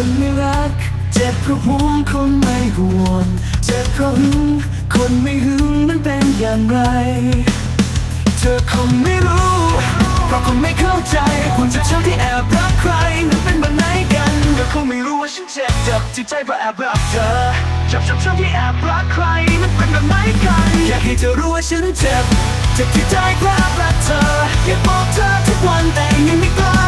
คนไม่รัก เจ็บเพราะผมคนไม่ห่วงเจ็บเพราะหึงคนไม่หึงมันเป็นอย่างไร เธอคงไม่รู้เพราะคงไม่เข้าใจคุณจะชอบที่แอบรักใครนั้นเป็นแบบไหนกันเธอคงไม่รู้ว่าฉันเจ็บจาบที่ใจเพราะแอบรักเธอชอบชอบชอบที่แอบรักใครนั้นเป็นแบบไหนกันอยากให้เธอรู้ว่าฉันเจ็บเจ็บที่ใจเพราะแอบรักเธออยากบอกเธอทุกวันแต่ยังไม่กล้า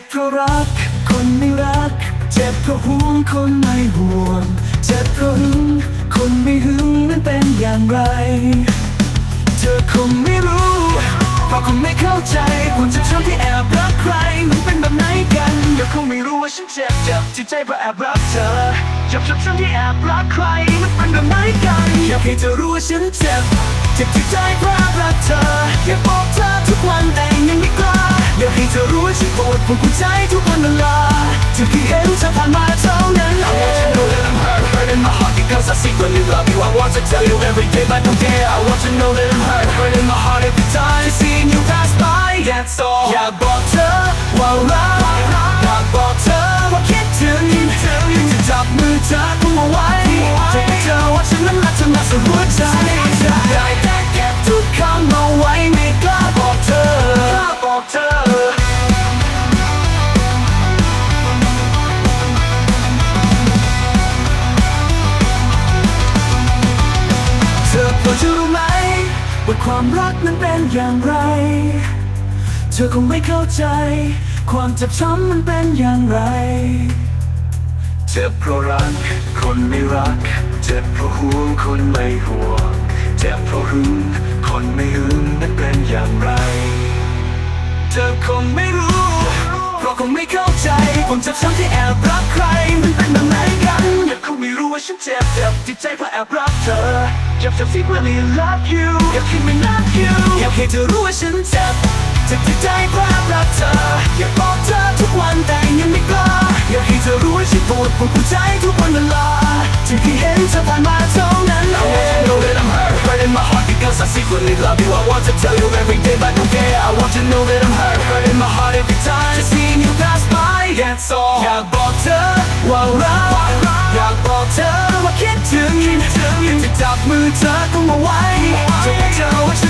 บเพราะรัก คนไม่รัก เจ็บเพราะห่วงคนไม่ห่วง เจ็บเพราะหึง คนไม่หึงนั้นเป็นอย่างไร เธอคงไม่รู้เพราะคงไม่เข้าใจควาจ็บช้ำที่แอบรักใครมันเป็นแบบไหนกันเดี๋ยวคงไม่รู้ว่าฉันเจ็บเจ็บจิตใจเพราะแอบรักเธอเจ็บช้ำๆที่แอบรักใครมันเป็นแบบไหนกันอยากให้เธอรู้ว่าฉันเจ็บเจ็บที่ใจเพราะแอบรักเธออยากบอกเธอทุกวันแต่ยังไม่กล้าอยากให้เธอ ปวดปวดหัวใจทุกวันเวลาที่พี่เห็นเธอผ่านมาเท่านั้น I want to know that I'm hurt, hurt in my heart because I secretly love you. I want to tell you every day, but don't care. I want to know that I'm hurt, hurt in my heart every time seeing you pass by. That's all. อยากบอกเธอว่ารักอยากบอกเธอว่าคิดถึงอยากจะจับมือเธอกุมเอาไว้ ความรักนั้นเป็นอย่างไร เธอคงไม่เข้าใจ ความเจ็บช้ำมันเป็นอย่างไร เจ็บเพราะรัก คนไม่รัก เจ็บเพราะห่วงคนไม่ห่วง เจ็บเพราะหึงคนไม่หึงนั้นเป็นอย่างไร เธอคงไม่รู้ เพราะคงไม่เข้าใจ ความเจ็บช้ำที่แอบรักใครมันเป็นแบบไหนกันอยากคงไม่รู้ว่าฉันเจ็บเจ็บจิตใจเพราะแอบรักเธอ เจ็บจากที่ really love you อยากให้ไม่ love you อยากให้เธอรู้ว่าฉันเจ็บเจ็บจิตใจเพราะแอบรักเธอ อยากบอกเธอทุกวันแต่ยังไม่กล้า อยากให้เธอรู้ว่าฉันปวดปวดหัวใจทุกวันเวลาที่พี่เห็นเธอผ่านมาเท่านั้น I want to know that I'm hurt, hurt in my heart because I secretly love you. I want to tell you every day, but don't care. I want to know that เธอยากจะจับมือเธอกุมเอาไว้จะให้เธอว่าฉัน